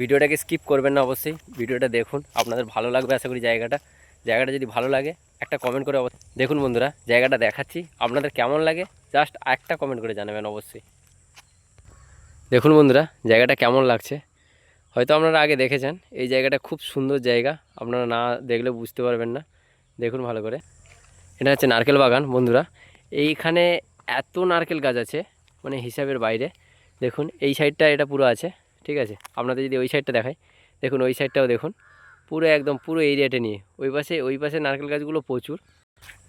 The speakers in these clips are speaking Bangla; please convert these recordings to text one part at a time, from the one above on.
ভিডিওটাকে স্কিপ করবেন না অবশ্যই, ভিডিওটা দেখুন, আপনাদের ভালো লাগবে আশা করি জায়গাটা। জায়গাটা যদি ভালো লাগে, একটা কমেন্ট করে দেখুন বন্ধুরা, জায়গাটা দেখাচ্ছি, আপনাদের কেমন লাগে জাস্ট একটা কমেন্ট করে জানাবেন অবশ্যই। দেখুন বন্ধুরা, জায়গাটা কেমন লাগছে? হয়তো আপনারা আগে দেখেছেন, এই জায়গাটা খুব সুন্দর জায়গা, আপনারা না দেখলে বুঝতে পারবেন না। দেখুন ভালো করে। এটা হচ্ছে নারকেল বাগান বন্ধুরা। এইখানে এত নারকেল গাছ আছে মানে হিসাবের বাইরে। দেখুন, এই সাইডটা এটা পুরো আছে। ঠিক আছে? আপনাদের যদি ওই সাইডটা দেখায় দেখুন, ওই সাইডটাও দেখুন। পুরো একদম পুরো এরিয়াটা নিয়ে। ওই পাশে ওই পাশে নারকেল গাছগুলো প্রচুর।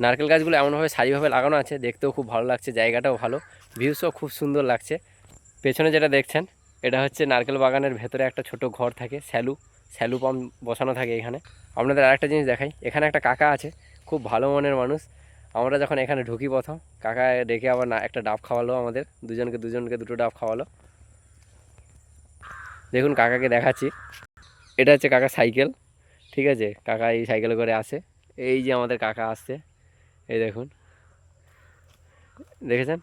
নারকেল গাছগুলো এমনভাবে সারিভাবে লাগানো আছে, দেখতেও খুব ভালো লাগছে, জায়গাটাও ভালো। ভিউসও খুব সুন্দর লাগছে। পেছনে যেটা দেখছেন, এটা হচ্ছে নারকেল বাগানের ভেতরে একটা ছোট ঘর থাকে, স্যালু। স্যালু পাম্প বসানো থাকে এখানে। আপনাদের আরেকটা জিনিস দেখাই। এখানে একটা কাকা আছে, খুব ভালো মনের মানুষ। আমরা যখন এখানে ঢুকি প্রথম কাকা ডেকে আবার না, একটা ডাব খাওয়ালো আমাদের। দুজনকে দুজনকে দুটো ডাব খাওয়ালো। দেখুন কাকাকে দেখাচ্ছি। এটা হচ্ছে কাকা সাইকেল, ঠিক আছে? কাকা এই সাইকেলে করে আসে। এই যে আমাদের কাকা আসছে, এই দেখুন। দেখেছেন?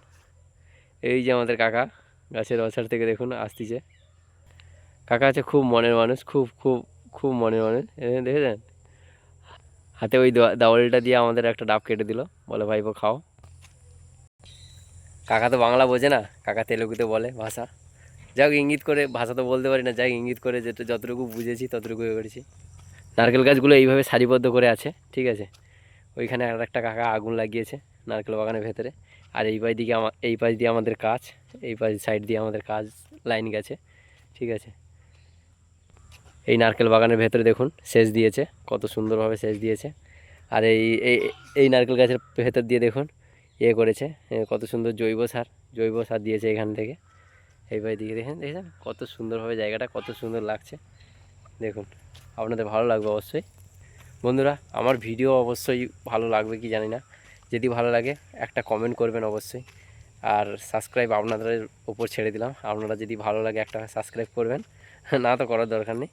এই যে আমাদের কাকা, গাছের অছাড় থেকে দেখুন আসতেছে। কাকা আছে খুব মনের মানুষ, খুব খুব খুব মনের মানুষ। দেখেছেন? হাতে ওই দাওয়ালটা দিয়ে আমাদের একটা ডাব কেটে দিল। বলে ভাইপো খাও। কাকা তো বাংলা বোঝে না, কাকা তেলুগুতে বলে ভাষা। যাক, ইঙ্গিত করে, ভাষা তো বলতে পারি না, যাক, ইঙ্গিত করে যেটা যতটুকু বুঝেছি, ততটুকু করেছি। নারকেল গাছগুলো এইভাবে সারিবদ্ধ করে আছে, ঠিক আছে? ওইখানে আর একটা কাকা আগুন লাগিয়েছে নারকেল বাগানের ভেতরে। আর এই পাশ দিকে আমার এই পাশ দিয়ে আমাদের কাজ, এই পাশ সাইড দিয়ে আমাদের কাজ লাইন গেছে, ঠিক আছে? এই নারকেল বাগানের ভেতরে দেখুন, সেচ দিয়েছে, কত সুন্দরভাবে সেচ দিয়েছে। আর এই এই নারকেল গাছের ভেতর দিয়ে দেখুন ইয়ে করেছে কত সুন্দর জৈব সার জৈব সার দিয়েছে এখান থেকে। এইভাবে দিকে দেখেন, দেখেছেন? কত সুন্দরভাবে জায়গাটা, কত সুন্দর লাগছে। দেখুন, আপনাদের ভালো লাগবে অবশ্যই। বন্ধুরা, আমার ভিডিও অবশ্যই ভালো লাগবে কি জানি না। যদি ভালো লাগে, একটা কমেন্ট করবেন অবশ্যই। আর সাবস্ক্রাইব আপনাদের ওপর ছেড়ে দিলাম। আপনারা যদি ভালো লাগে, একটা সাবস্ক্রাইব করবেন। না তো করার দরকার নেই।